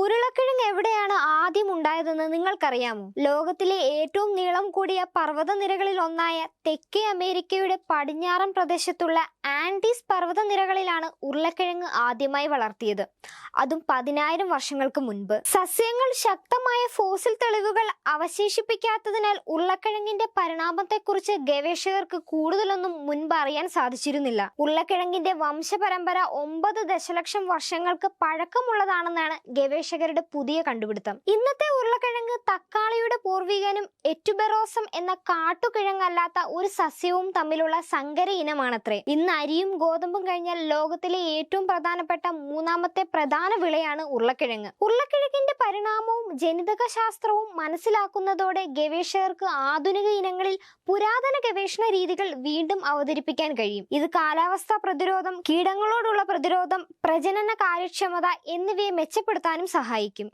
ഉരുളക്കിഴങ്ങ് എവിടെയാണ് ആദ്യം ഉണ്ടായതെന്ന് നിങ്ങൾക്കറിയാമോ? ലോകത്തിലെ ഏറ്റവും നീളം കൂടിയ പർവതനിരകളിൽ ഒന്നായ തെക്കേ അമേരിക്കയുടെ പടിഞ്ഞാറൻ പ്രദേശത്തുള്ള ആൻഡീസ് പർവതനിരകളിലാണ് ഉരുളക്കിഴങ്ങ് ആദ്യമായി വളർത്തിയത്. അതും പതിനായിരം വർഷങ്ങൾക്ക് മുൻപ്. സസ്യങ്ങൾ ശക്തമായ ഫോസിൽ തെളിവുകൾ അവശേഷിപ്പിക്കാത്തതിനാൽ ഉരുളക്കിഴങ്ങിന്റെ പരിണാമത്തെക്കുറിച്ച് ഗവേഷകർക്ക് കൂടുതലൊന്നും മുൻപ് അറിയാൻ സാധിച്ചിരുന്നില്ല. ഉരുളക്കിഴങ്ങിന്റെ വംശപരമ്പര ഒമ്പത് ദശലക്ഷം വർഷങ്ങൾക്ക് പഴക്കമുള്ളതാണെന്നാണ് ഗവേഷകരുടെ പുതിയ കണ്ടുപിടുത്തം. ഇന്നത്തെ ഉരുളക്കിഴങ്ങ് തക്കാളിയുടെ പൂർവികനും എറ്റുബെറോസം എന്ന കാട്ടുകിഴങ്ങല്ലാത്ത ഒരു സസ്യവും തമ്മിലുള്ള സങ്കര ഇനമാണത്രേ. ഇന്ന് അരിയും ഗോതമ്പും കഴിഞ്ഞാൽ ലോകത്തിലെ ഏറ്റവും പ്രധാനപ്പെട്ട മൂന്നാമത്തെ പ്രധാന വിളയാണ് ഉരുളക്കിഴങ്ങ്. ഉരുളക്കിഴങ്ങിന്റെ പരിണാമവും ജനിതക ശാസ്ത്രവും മനസ്സിലാക്കുന്നതോടെ ഗവേഷകർക്ക് ആധുനിക ഇനങ്ങളിൽ പുരാതന ഗവേഷണ രീതികൾ വീണ്ടും അവതരിപ്പിക്കാൻ കഴിയും. ഇത് കാലാവസ്ഥാ പ്രതിരോധം കീടങ്ങളോടുള്ള പ്രതിരോധം പ്രജനന കാര്യക്ഷമത എന്നിവയെ മെച്ചപ്പെടുത്താനും സഹായിക്കും.